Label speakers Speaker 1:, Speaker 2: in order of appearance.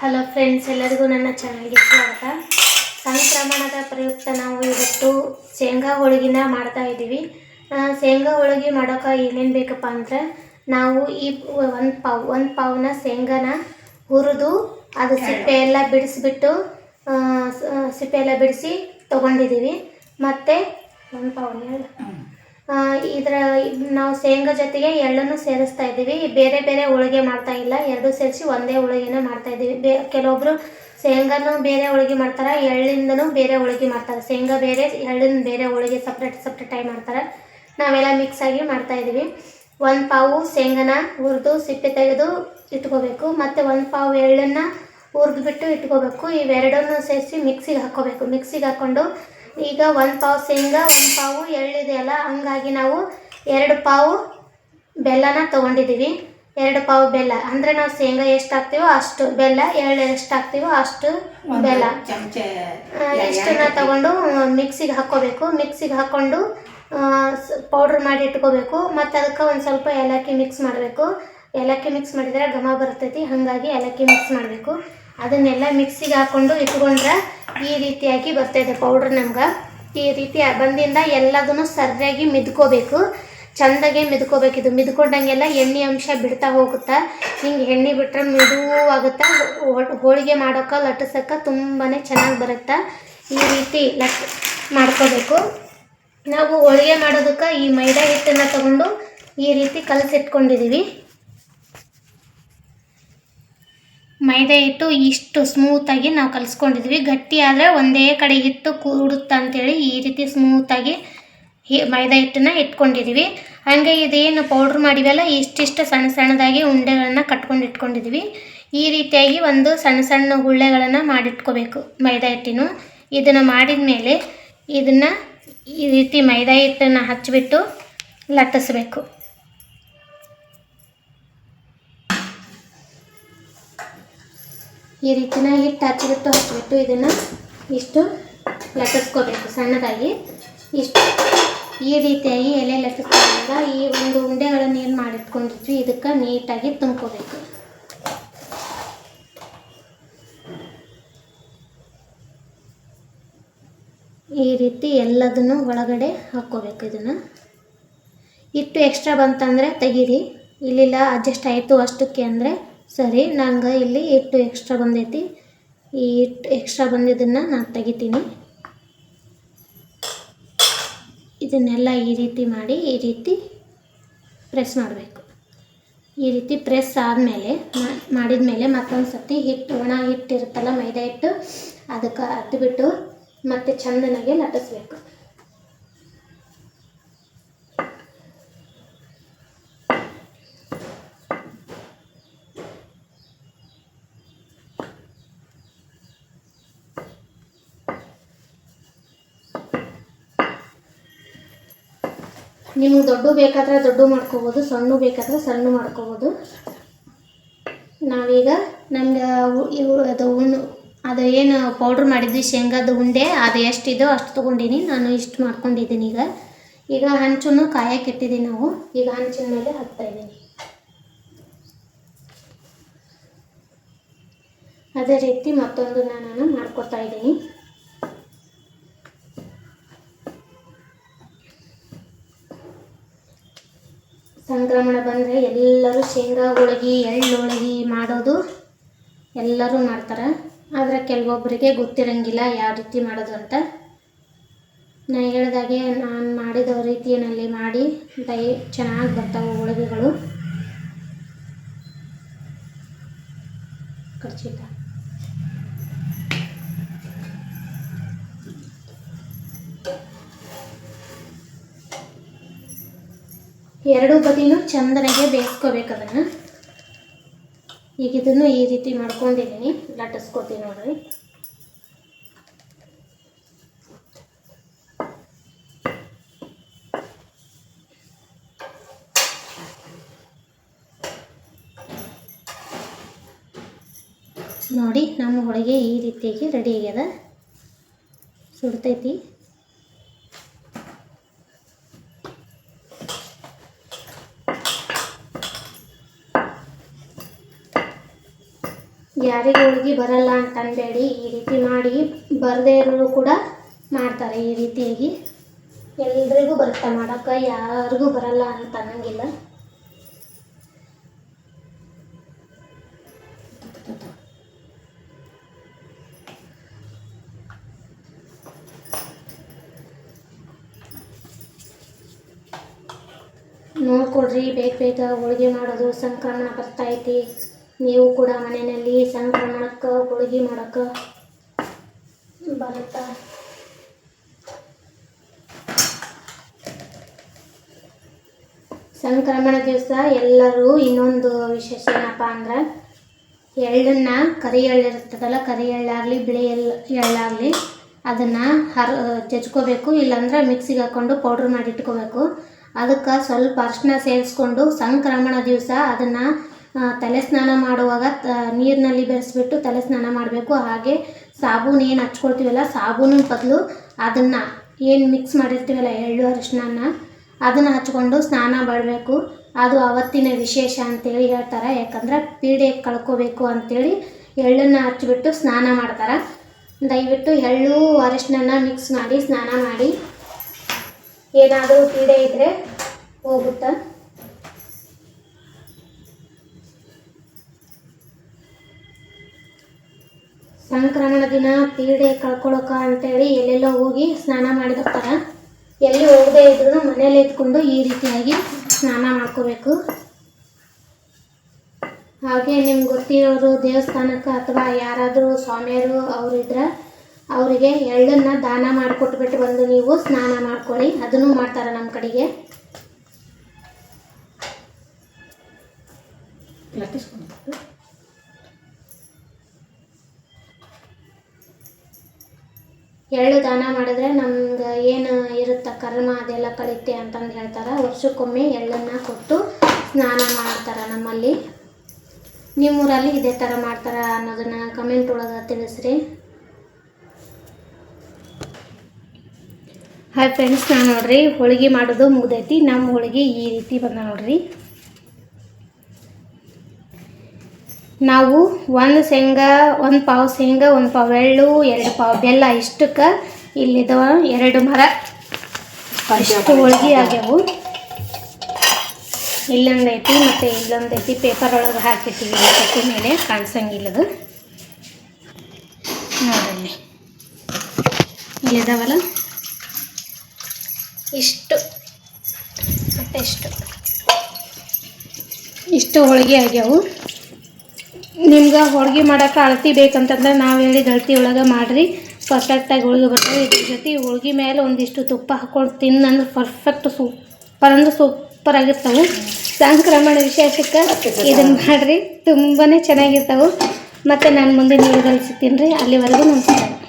Speaker 1: Hello friends ಎಲ್ಲರಿಗೂ ನನ್ನ ಚಾನಲ್ಗೆ ಸ್ವಾಗತ. ಸಂಕ್ರಮಣದ ಪ್ರಯುಕ್ತ ನಾವು ಇವತ್ತು ಶೇಂಗಾ ಹೋಳಿಗೆನ ಮಾಡ್ತಾ ಇದ್ದೀವಿ. ಶೇಂಗಾ ಹೋಳಿಗೆ ಮಾಡೋಕೆ ಏನೇನು ಬೇಕಪ್ಪ ಅಂದ್ರೆ, ನಾವು ಈ ಒಂದು ಪಾವ್, ಒಂದು ಪಾವ್ನ ಶೇಂಗಾನ ಹುರಿದು ಅದು ಸಿಪ್ಪೆ ಎಲ್ಲ ಬಿಡಿಸ್ಬಿಟ್ಟು ಸಿಪ್ಪೆ ಎಲ್ಲ ಬಿಡಿಸಿ ತೊಗೊಂಡಿದ್ದೀವಿ. ಮತ್ತು ಒಂದು ಪಾವ್ನ ಇದರ ನಾವು ಶೇಂಗಾ ಜೊತೆಗೆ ಎಳ್ಳನ್ನು ಸೇರಿಸ್ತಾ ಇದ್ದೀವಿ. ಬೇರೆ ಬೇರೆ ಹೋಳಿಗೆ ಮಾಡ್ತಾ ಇಲ್ಲ. ಎರಡು ಸೇರಿಸಿ ಒಂದೇ ಹೋಳಿಗೆನೇ ಮಾಡ್ತಾ ಇದ್ದೀವಿ. ಬೇ ಕೆಲವೊಬ್ಬರು ಶೇಂಗಾನು ಬೇರೆ ಹೋಳಿಗೆ ಮಾಡ್ತಾರೆ, ಎಳ್ಳಿಂದನೂ ಬೇರೆ ಹೋಳಿಗೆ ಮಾಡ್ತಾರೆ. ಶೇಂಗಾ ಬೇರೆ, ಎಳ್ಳಿನ ಬೇರೆ ಹೋಳಿಗೆ ಸಪ್ರೇಟ್ ಸಪ್ರೇಟಾಗಿ ಮಾಡ್ತಾರೆ. ನಾವೆಲ್ಲ ಮಿಕ್ಸ್ ಆಗಿ ಮಾಡ್ತಾ ಇದ್ದೀವಿ. ಒಂದು ಪಾವು ಶೇಂಗಾನ ಹುರಿದು ಸಿಪ್ಪೆ ತೆಗೆದು ಇಟ್ಕೋಬೇಕು. ಮತ್ತು ಒಂದು ಪಾವು ಎಳ್ಳನ್ನು ಹುರಿದ್ಬಿಟ್ಟು ಇಟ್ಕೋಬೇಕು. ಇವೆರಡನ್ನೂ ಸೇರಿಸಿ ಮಿಕ್ಸಿಗೆ ಹಾಕ್ಕೋಬೇಕು. ಮಿಕ್ಸಿಗೆ ಹಾಕ್ಕೊಂಡು ಈಗ ಒಂದು ಪಾವು ಶೇಂಗಾ ಒಂದು ಪಾವು ಎಳ್ಳಿದೆಯಲ್ಲ ಹಂಗಾಗಿ ನಾವು ಎರಡು ಪಾವು ಬೆಲ್ಲನ ತೊಗೊಂಡಿದ್ದೀವಿ. ಎರಡು ಪಾವು ಬೆಲ್ಲ. ಅಂದರೆ ನಾವು ಶೇಂಗಾ ಎಷ್ಟು ಹಾಕ್ತೀವೋ ಅಷ್ಟು ಬೆಲ್ಲ ಎಳ್ಳು ಎಷ್ಟು ಹಾಕ್ತೀವೋ ಅಷ್ಟು ಬೆಲ್ಲ. ಇಷ್ಟನ್ನ ತಗೊಂಡು ಮಿಕ್ಸಿಗೆ ಹಾಕ್ಕೋಬೇಕು. ಮಿಕ್ಸಿಗೆ ಹಾಕ್ಕೊಂಡು ಪೌಡ್ರ್ ಮಾಡಿ ಇಟ್ಕೋಬೇಕು. ಮತ್ತು ಅದಕ್ಕೆ ಒಂದು ಸ್ವಲ್ಪ ಏಲಕ್ಕಿ ಮಿಕ್ಸ್ ಮಾಡಬೇಕು. ಏಲಕ್ಕಿ ಮಿಕ್ಸ್ ಮಾಡಿದರೆ ಘಮ ಬರ್ತೈತಿ ಹಾಗಾಗಿ ಏಲಕ್ಕಿ ಮಿಕ್ಸ್ ಮಾಡಬೇಕು. ಅದನ್ನೆಲ್ಲ ಮಿಕ್ಸಿಗೆ ಹಾಕ್ಕೊಂಡು ಇಟ್ಕೊಂಡ್ರೆ ಈ ರೀತಿಯಾಗಿ ಬರ್ತೈತೆ ಪೌಡ್ರ್ ನಮ್ಗೆ. ಈ ರೀತಿ ಬಂದಿಂದ ಎಲ್ಲದನ್ನು ಸರಿಯಾಗಿ ಮಿದ್ಕೋಬೇಕು. ಚಂದಾಗೆ ಮಿದ್ಕೋಬೇಕು. ಇದು ಮಿದ್ಕೊಂಡಂಗೆಲ್ಲ ಎಣ್ಣೆ ಅಂಶ ಬಿಡ್ತಾ ಹೋಗುತ್ತಾ? ಹಿಂಗೆ ಎಣ್ಣೆ ಬಿಟ್ರೆ ಮಿದುವಾಗುತ್ತಾ? ಹೋಳಿಗೆ ಮಾಡೋಕೆ, ಲಟ್ಟಿಸೋಕೆ ತುಂಬಾ ಚೆನ್ನಾಗಿ ಬರುತ್ತೆ? ಈ ರೀತಿ ಲಟ್, ಮಾಡ್ಕೋಬೇಕು. ನಾವು ಹೋಳಿಗೆ ಮಾಡೋದಕ್ಕೆ ಈ ಮೈದಾ ಹಿಟ್ಟನ್ನು ತಗೊಂಡು ಈ ರೀತಿ ಕಲಸಿಟ್ಕೊಂಡಿದ್ದೀವಿ ಮೈದಾ ಹಿಟ್ಟು ಇಷ್ಟು ಸ್ಮೂತಾಗಿ ನಾವು ಕಲಿಸ್ಕೊಂಡಿದ್ವಿ. ಗಟ್ಟಿ ಆದರೆ ಒಂದೇ ಕಡೆ ಹಿಟ್ಟು ಕೂಡುತ್ತೆ ಅಂತೇಳಿ ಈ ರೀತಿ ಸ್ಮೂತಾಗಿ ಹಿ, ಮೈದಾ ಹಿಟ್ಟನ್ನ ಇಟ್ಕೊಂಡಿದ್ದೀವಿ ಹಾಗೆ ಇದೇನು ಪೌಡ್ರ್ ಮಾಡಿವಲ್ಲ, ಇಷ್ಟಿಷ್ಟು ಸಣ್ಣ ಸಣ್ಣದಾಗಿ ಉಂಡೆಗಳನ್ನು ಕಟ್ಕೊಂಡು ಇಟ್ಕೊಂಡಿದ್ವಿ. ಈ ರೀತಿಯಾಗಿ ಒಂದು ಸಣ್ಣ ಸಣ್ಣ ಉಳ್ಳೆಗಳನ್ನು ಮಾಡಿಟ್ಕೋಬೇಕು ಮೈದಾ ಹಿಟ್ಟಿನ. ಇದನ್ನು ಮಾಡಿದ ಮೇಲೆ ಇದನ್ನು ಈ ರೀತಿ ಮೈದಾ ಹಿಟ್ಟನ್ನು ಹಚ್ಚಿಬಿಟ್ಟು ಲಟ್ಟಿಸ್ಬೇಕು. ಈ ರೀತಿನ ಹಿಟ್ಟು ಹಚ್ಚಿಬಿಟ್ಟು ಹಚ್ಚಿಬಿಟ್ಟು ಇದನ್ನು ಇಷ್ಟು ಲಟ್ಟಿಸ್ಕೋಬೇಕು, ಸಣ್ಣದಾಗಿ. ಇಷ್ಟು ಈ ರೀತಿಯಾಗಿ ಎಲೆ ಲಟ್ಟಿಸ್ಕೊಂಡಾಗ ಈ ಒಂದು ಉಂಡೆಗಳನ್ನು ಏನು ಮಾಡಿಟ್ಕೊಂಡಿದ್ವಿ, ಇದಕ್ಕೆ ನೀಟಾಗಿ ತುಂಬ್ಕೋಬೇಕು. ಈ ರೀತಿ ಎಲ್ಲದನ್ನು ಒಳಗಡೆ ಹಾಕ್ಕೋಬೇಕು ಇದನ್ನು. ಹಿಟ್ಟು ಎಕ್ಸ್ಟ್ರಾ ಬಂತಂದರೆ ತೆಗೀರಿ. ಇಲ್ಲಿಲ್ಲ ಅಡ್ಜಸ್ಟ್ ಆಯಿತು ಅಷ್ಟಕ್ಕೆ ಅಂದರೆ ಸರಿ, ನಂಗೆ ಇಲ್ಲಿ ಹಿಟ್ಟು ಎಕ್ಸ್ಟ್ರಾ ಬಂದೈತಿ. ಈ ಹಿಟ್ಟು ಎಕ್ಸ್ಟ್ರಾ ಬಂದಿದ್ದನ್ನು ನಾನು ತೆಗಿತೀನಿ. ಇದನ್ನೆಲ್ಲ ಈ ರೀತಿ ಮಾಡಿ, ಈ ರೀತಿ ಪ್ರೆಸ್ ಮಾಡಬೇಕು. ಈ ರೀತಿ ಪ್ರೆಸ್ ಆದಮೇಲೆ ಮಾಡಿದ ಮೇಲೆ ಮತ್ತೊಂದು ಸರ್ತಿ ಹಿಟ್ಟು, ಒಣ ಹಿಟ್ಟು ಇರುತ್ತಲ್ಲ ಮೈದಾ ಹಿಟ್ಟು, ಅದಕ್ಕೆ ಹತ್ತಿಬಿಟ್ಟು ಮತ್ತೆ ಚಂದನಾಗೆ ಲಟ್ಟಿಸ್ಬೇಕು. ನಿಮ್ಗೆ ದೊಡ್ಡ ಬೇಕಾದ್ರೆ ದೊಡ್ಡ ಮಾಡ್ಕೋಬೋದು, ಸಣ್ಣ ಬೇಕಾದ್ರೆ ಸಣ್ಣ ಮಾಡ್ಕೋಬೋದು. ನಾವೀಗ ನಮ್ಗೆ ಇವು, ಅದು ಉಣ್ಣು, ಅದು ಏನು ಪೌಡ್ರ್ ಮಾಡಿದ್ವಿ, ಶೇಂಗಾದ ಉಂಡೆ, ಅದು ಎಷ್ಟಿದೋ ಅಷ್ಟು ತೊಗೊಂಡೀನಿ, ನಾನು ಇಷ್ಟು ಮಾಡ್ಕೊಂಡಿದ್ದೀನಿ ಈಗ. ಈಗ ಹಂಚನ್ನು ಕಾಯಕ್ಕೆ ಇಟ್ಟಿದ್ದೀನಿ ನಾವು, ಈಗ ಹಂಚಿನ ಮೇಲೆ ಹಾಕ್ತಾ ಇದ್ದೀನಿ. ಅದೇ ರೀತಿ ಮತ್ತೊಂದು ನಾನು ಮಾಡ್ಕೊಡ್ತಾ ಇದ್ದೀನಿ. ಸಂಕ್ರಮಣ ಬಂದರೆ ಎಲ್ಲರೂ ಶೇಂಗಾ, ಹೋಳಿಗೆ ಎಳ್ಳು ಹೋಳಿಗೆ ಮಾಡೋದು ಎಲ್ಲರೂ ಮಾಡ್ತಾರೆ. ಆದರೆ ಕೆಲವೊಬ್ಬರಿಗೆ ಗೊತ್ತಿರಂಗಿಲ್ಲ ಯಾವ ರೀತಿ ಮಾಡೋದು ಅಂತ. ನಾನು ಹೇಳ್ದಾಗೆ ನಾನು ಮಾಡಿದ ರೀತಿಯಲ್ಲಿ ಮಾಡಿ ದಯ ಚೆನ್ನಾಗಿ ಬರ್ತಾವೆ ಹೋಳಿಗೆಗಳು. ಖಚಿತ ಎರಡು ಬದಿನೂ ಚಂದನಾಗೆ ಬೇಯಿಸ್ಕೋಬೇಕು ಅದನ್ನು. ಈಗ ಇದನ್ನು ಈ ರೀತಿ ಮಾಡ್ಕೊಂಡಿದ್ದೀನಿ. ಲಟ್ಟಿಸ್ಕೊತೀನಿ ನೋಡ್ರಿ. ನೋಡಿ, ನಮ್ಮ ಹೋಳಿಗೆ ಈ ರೀತಿಯಾಗಿ ರೆಡಿ ಆಗ್ಯದ. ಸುಡ್ತೈತಿ. ಯಾರಿಗೆ ಹೋಳಿಗೆ ಬರಲ್ಲ ಅಂತ ಅನ್ಬೇಡಿ ಈ ರೀತಿ ಮಾಡಿ ಬರದೇ ಇರೋರು ಕೂಡ ಮಾಡ್ತಾರೆ ಈ ರೀತಿಯಾಗಿ. ಎಲ್ರಿಗೂ ಬರುತ್ತೆ ಮಾಡೋಕ್ಕೆ, ಯಾರಿಗೂ ಬರಲ್ಲ ಅಂತ ಅನ್ನಂಗಿಲ್ಲ. ನೋಡ್ಕೊಡ್ರಿ ಬೇಗ ಬೇಗ ಹೋಳಿಗೆ ಮಾಡೋದು, ಸಂಕ್ರಮಣ ಬರ್ತೈತಿ ನೀವು ಕೂಡ ಮನೆಯಲ್ಲಿ ಸಂಕ್ರಮಣಕ್ಕೆ ಹೋಳಿಗೆ ಮಾಡೋಕ್ಕೆ ಬರುತ್ತಾ? ಸಂಕ್ರಮಣ ದಿವಸ ಎಲ್ಲರೂ ಇನ್ನೊಂದು ವಿಶೇಷ ಏನಪ್ಪ ಅಂದ್ರೆ ಎಳ್ಳನ್ನು ಕರಿ ಎಳ್ಳು ಇರ್ತದಲ್ಲ ಕರಿ ಎಳ್ಳಾಗಲಿ, ಬಿಳಿ ಎಳ್ಳು ಎಳ್ಳಾಗಲಿ, ಅದನ್ನು ಹರ ಜಜ್ಕೋಬೇಕು ಇಲ್ಲಾಂದ್ರೆ ಮಿಕ್ಸಿಗೆ ಹಾಕ್ಕೊಂಡು ಪೌಡ್ರ್ ಮಾಡಿ ಇಟ್ಕೋಬೇಕು. ಅದಕ್ಕೆ ಸ್ವಲ್ಪ ಅರ್ಶಿನ ಸೇರಿಸ್ಕೊಂಡು ಸಂಕ್ರಮಣ ದಿವಸ ಅದನ್ನು ತಲೆ ಸ್ನಾನ ಮಾಡುವಾಗ ತ ನೀರಿನಲ್ಲಿ ಬೆರೆಸ್ಬಿಟ್ಟು ತಲೆ ಸ್ನಾನ ಮಾಡಬೇಕು. ಹಾಗೆ ಸಾಬೂನು ಏನು ಹಚ್ಕೊಳ್ತೀವಲ್ಲ, ಸಾಬೂನಿನ ಬದಲು ಅದನ್ನು ಏನು ಮಿಕ್ಸ್ ಮಾಡಿರ್ತೀವಲ್ಲ, ಎಳ್ಳು ಅರಿಶಿನ ಅದನ್ನು ಹಚ್ಕೊಂಡು ಸ್ನಾನ ಮಾಡಬೇಕು. ಅದು ಅವತ್ತಿನ ವಿಶೇಷ ಅಂತೇಳಿ ಹೇಳ್ತಾರೆ. ಯಾಕಂದ್ರೆ ಪೀಡೆ ಕಳ್ಕೋಬೇಕು ಅಂತೇಳಿ ಎಳ್ಳನ್ನು ಹಚ್ಚಿಬಿಟ್ಟು ಸ್ನಾನ ಮಾಡ್ತಾರೆ. ದಯವಿಟ್ಟು ಎಳ್ಳು ಅರಿಶಿನ ಮಿಕ್ಸ್ ಮಾಡಿ, ಸ್ನಾನ ಮಾಡಿ. ಏನಾದರೂ ಪೀಡೆ ಇದ್ದರೆ ಹೋಗುತ್ತಾ? ಸಂಕ್ರಮಣ ದಿನ, ಪೀಡೆ ಕಳ್ಕೊಳಕ ಅಂತೇಳಿ ಎಲ್ಲೆಲ್ಲೋ ಹೋಗಿ ಸ್ನಾನ ಮಾಡಿರ್ತಾರೆ ಎಲ್ಲಿ ಹೋಗದೆ ಇದ್ರೂ ಮನೇಲಿ ಇದ್ಕೊಂಡು ಈ ರೀತಿಯಾಗಿ ಸ್ನಾನ ಮಾಡ್ಕೋಬೇಕು. ಹಾಗೆ ನಿಮ್ಗೆ ಗೊತ್ತಿರೋರು ದೇವಸ್ಥಾನಕ್ಕೆ ಅಥವಾ ಯಾರಾದರೂ ಸ್ವಾಮಿಯರು ಅವರಿದ್ರೆ ಅವರಿಗೆ ಎಳ್ಳನ್ನು ದಾನ ಮಾಡಿಕೊಟ್ಬಿಟ್ಟು ಬಂದು ನೀವು ಸ್ನಾನ ಮಾಡ್ಕೊಳ್ಳಿ. ಅದನ್ನು ಮಾಡ್ತಾರೆ ನಮ್ಮ ಕಡೆಗೆ. ಎಳ್ಳು ದಾನ ಮಾಡಿದ್ರೆ ನಮ್ಗೆ ಏನು ಇರುತ್ತೆ ಕರ್ಮ ಅದೆಲ್ಲ ಕಳೀತೆ ಅಂತಂದು ಹೇಳ್ತಾರೆ. ವರ್ಷಕ್ಕೊಮ್ಮೆ ಎಳ್ಳನ್ನು ಕೊಟ್ಟು ಸ್ನಾನ ಮಾಡ್ತಾರೆ ನಮ್ಮಲ್ಲಿ. ನಿಮ್ಮೂರಲ್ಲಿ ಇದೇ ಥರ ಮಾಡ್ತಾರ ಅನ್ನೋದನ್ನು ಕಮೆಂಟ್ ಒಳಗೆ ತಿಳಿಸ್ರಿ. ಹಾಯ್ ಫ್ರೆಂಡ್ಸ್ ನಾನು ನೋಡ್ರಿ, ಹೋಳಿಗೆ ಮಾಡೋದು ಮುಗ್ದೈತಿ. ನಮ್ಮ ಹೋಳಿಗೆ ಈ ರೀತಿ ಬಂದ ನೋಡ್ರಿ. ನಾವು ಒಂದು ಶೇಂಗಾ, ಒಂದು ಪಾವು ಶೇಂಗಾ, ಒಂದು ಪಾವು ಎಳ್ಳು, ಎರಡು ಪಾವು ಬೆಲ್ಲ ಇಷ್ಟಕ್ಕೆ ಇಲ್ಲಿದ ಎರಡು ಮರ. ಅಷ್ಟು ಹೋಳಿಗೆ ಆಗ್ಯಾವು. ಇಲ್ಲೊಂದು ಐತಿ ಮತ್ತು ಇಲ್ಲೊಂದು ಐತಿ. ಪೇಪರ್ ಒಳಗೆ ಹಾಕಿರ್ತೀವಿ ಕಟ್ಟಿ ಮೇಲೆ. ಕಾಣಿಸಂಗಿಲ್ಲದು. ನೋಡಲ್ಲಿ. ಇಲ್ಲಿದಾವಲ್ಲ ಇಷ್ಟು. ಮತ್ತು ಇಷ್ಟು. ಇಷ್ಟು ಹೋಳಿಗೆ ಆಗ್ಯಾವು. ನಿಮ್ಗೆ ಹೋಳ್ಗೆ ಮಾಡೋಕೆ ಅಳತಿ ಬೇಕಂತಂದ್ರೆ ನಾವು ಹೇಳಿದ ಅಳತಿ ಒಳಗೆ ಮಾಡಿರಿ. ಪರ್ಫೆಕ್ಟಾಗಿ ಹೋಳ್ಗೆ ಬರ್ತವೆ ಇದ್ರ ಜೊತೆ ಹೋಳ್ಗೆ ಮೇಲೆ ಒಂದಿಷ್ಟು ತುಪ್ಪ ಹಾಕ್ಕೊಂಡು ತಿನ್ನಂದ್ರೆ ಪರ್ಫೆಕ್ಟ್ ಸೂಪರ್ ಅಂದ್ರೆ ಸೂಪರ್ ಆಗಿರ್ತವೆ. ಸಂಕ್ರಮಣ ವಿಶೇಷಕ್ಕೆ ಇದನ್ನು ಮಾಡಿರಿ. ತುಂಬಾ ಚೆನ್ನಾಗಿರ್ತವೆ. ಮತ್ತು ನಾನು ಮುಂದೆ ನೀರು ಸಿಗ್ತೀನಿ ರೀ. ಅಲ್ಲಿವರೆಗೂ ನಮಸ್ಕಾರ.